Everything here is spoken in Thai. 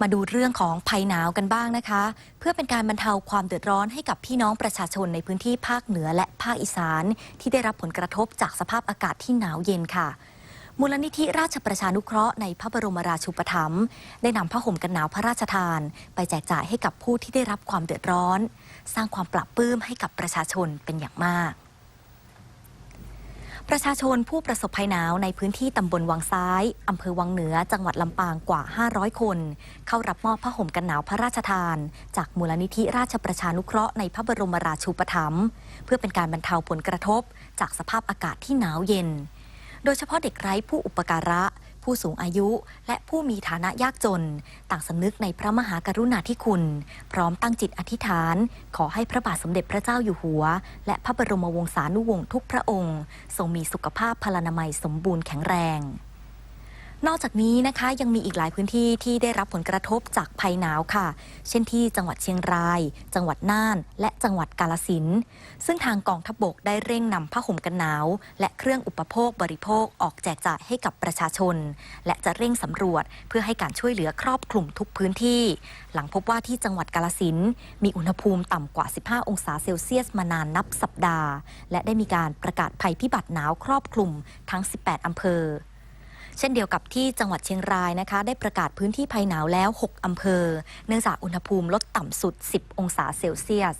มาดูเรื่องของภัยหนาวกันบ้างนะคะ เพื่อเป็นการบรรเทาความเดือดร้อนให้กับพี่น้องประชาชนในพื้นที่ภาคเหนือและภาคอีสาน ที่ได้รับผลกระทบจากสภาพอากาศที่หนาวเย็นค่ะ มูลนิธิราชประชานุเคราะห์ในพระบรมราชูปถัมภ์ได้นำผ้าห่มกันหนาวพระราชทาน ไปแจกจ่ายให้กับผู้ที่ได้รับความเดือดร้อน สร้างความปรับปื้มให้กับประชาชนเป็นอย่างมาก ประชาชนผู้ประสบภัยหนาวในพื้นที่ตำบลวังซ้าย อำเภอวังเหนือ จังหวัดลำปางกว่า 500 คน เข้ารับมอบผ้าห่มกันหนาวพระราชทาน จากมูลนิธิราชประชานุเคราะห์ในพระบรมราชูปถัมภ์เพื่อเป็นการบรรเทาผลกระทบ จากสภาพอากาศที่หนาวเย็น โดยเฉพาะเด็กไร้ผู้อุปการะ ผู้สูงอายุ และผู้มีฐานะยากจน ต่างสำนึกในพระมหากรุณาธิคุณ พร้อมตั้งจิตอธิษฐาน ขอให้พระบาทสมเด็จพระเจ้าอยู่หัว และพระบรมวงศานุวงศ์ทุกพระองค์ ทรงมีสุขภาพพลานามัยสมบูรณ์แข็งแรง นอกจากนี้นะคะยังมีอีกหลายพื้นที่ที่ได้รับผลกระทบจากภัยหนาวค่ะ เช่นที่จังหวัดเชียงราย จังหวัดน่าน และจังหวัดกาลสินซึ่งทางกองทัพบกได้เร่งนำผ้าห่มกันหนาว และเครื่องอุปโภคบริโภคออกแจกจ่ายให้กับประชาชน และจะเร่งสำรวจเพื่อให้การช่วยเหลือครอบคลุมทุกพื้นที่ หลังพบว่าที่จังหวัดกาลสินมีอุณหภูมิต่ำกว่า 15 องศาเซลเซียสมานานนับสัปดาห์ และได้มีการประกาศภัยพิบัติหนาวครอบคลุมทั้ง 18 อำเภอ เช่นเดียวกับที่จังหวัดเชียงรายนะคะ ได้ประกาศพื้นที่ภัยหนาวแล้ว 6 อำเภอ เนื่องจากอุณหภูมิลดต่ำสุด 10 องศาเซลเซียส